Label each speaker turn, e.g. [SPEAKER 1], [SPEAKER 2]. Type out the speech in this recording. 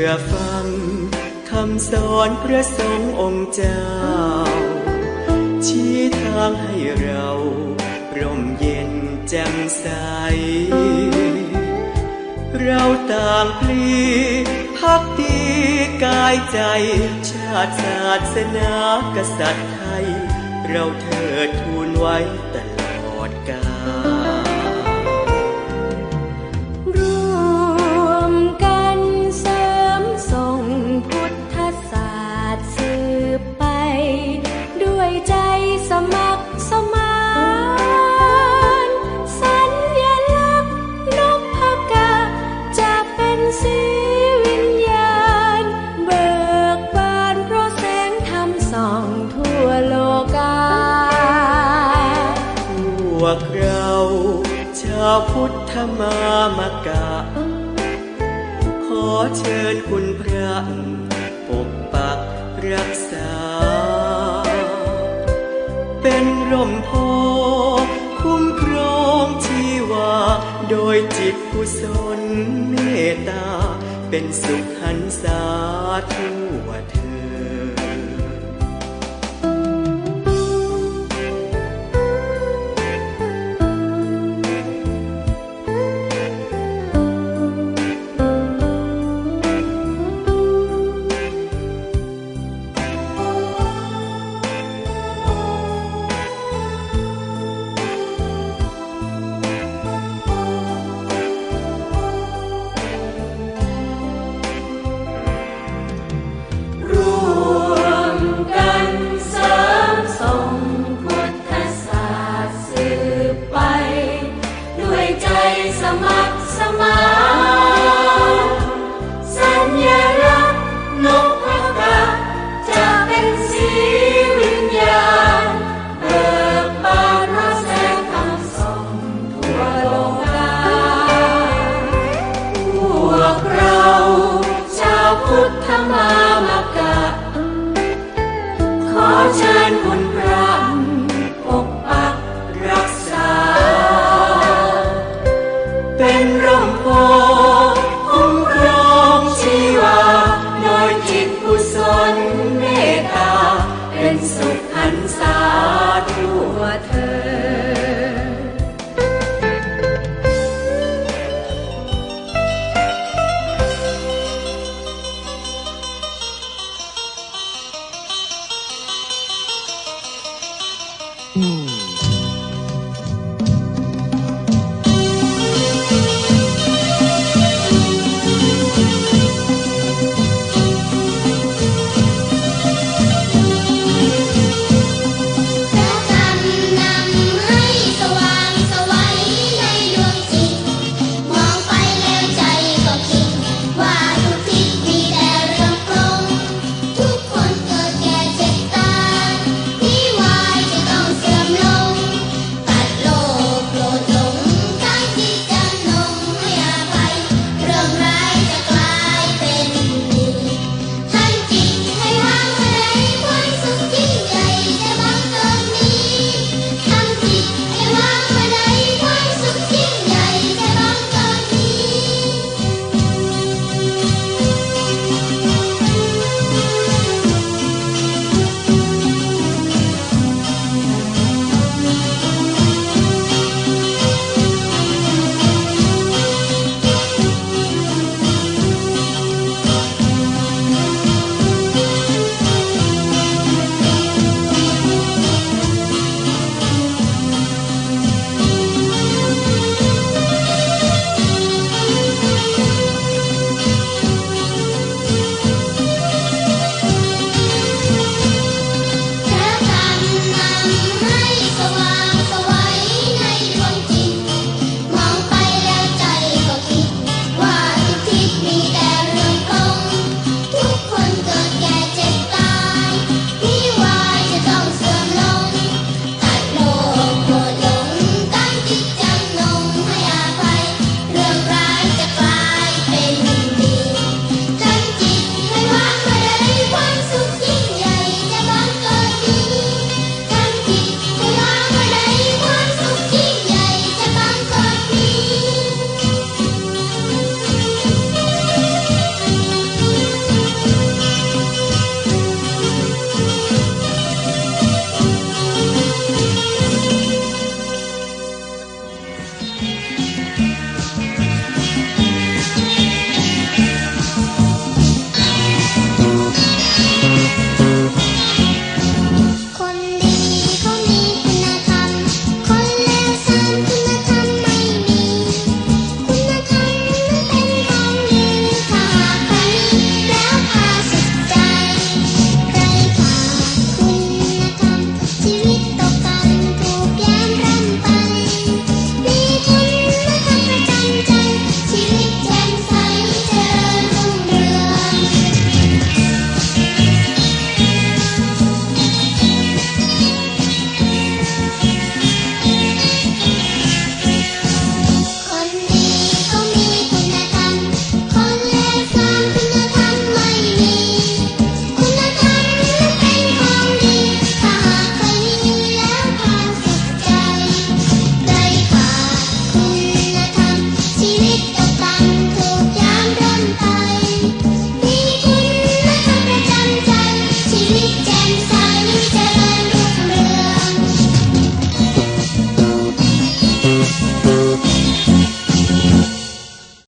[SPEAKER 1] ชื่อ
[SPEAKER 2] ฟังคำสอนพระสงฆ์องค์เจ้า ชี้ทางให้เราร่มเย็นแจ่มใส เราต่างพลีพักดีกายใจ ชาติศาสนากษัตริย์ไทย เราเธอทูลไว้ตล
[SPEAKER 1] วกเรา
[SPEAKER 2] ชาวพุทธมามกะ ขอเชิญคุณพระปกปักรักษา เป็นร่มโพคุ้มครองชีวา โดยจิตกุศลเมตตา เป็นสุขหัน
[SPEAKER 1] สาทั่วท 人
[SPEAKER 2] 容光。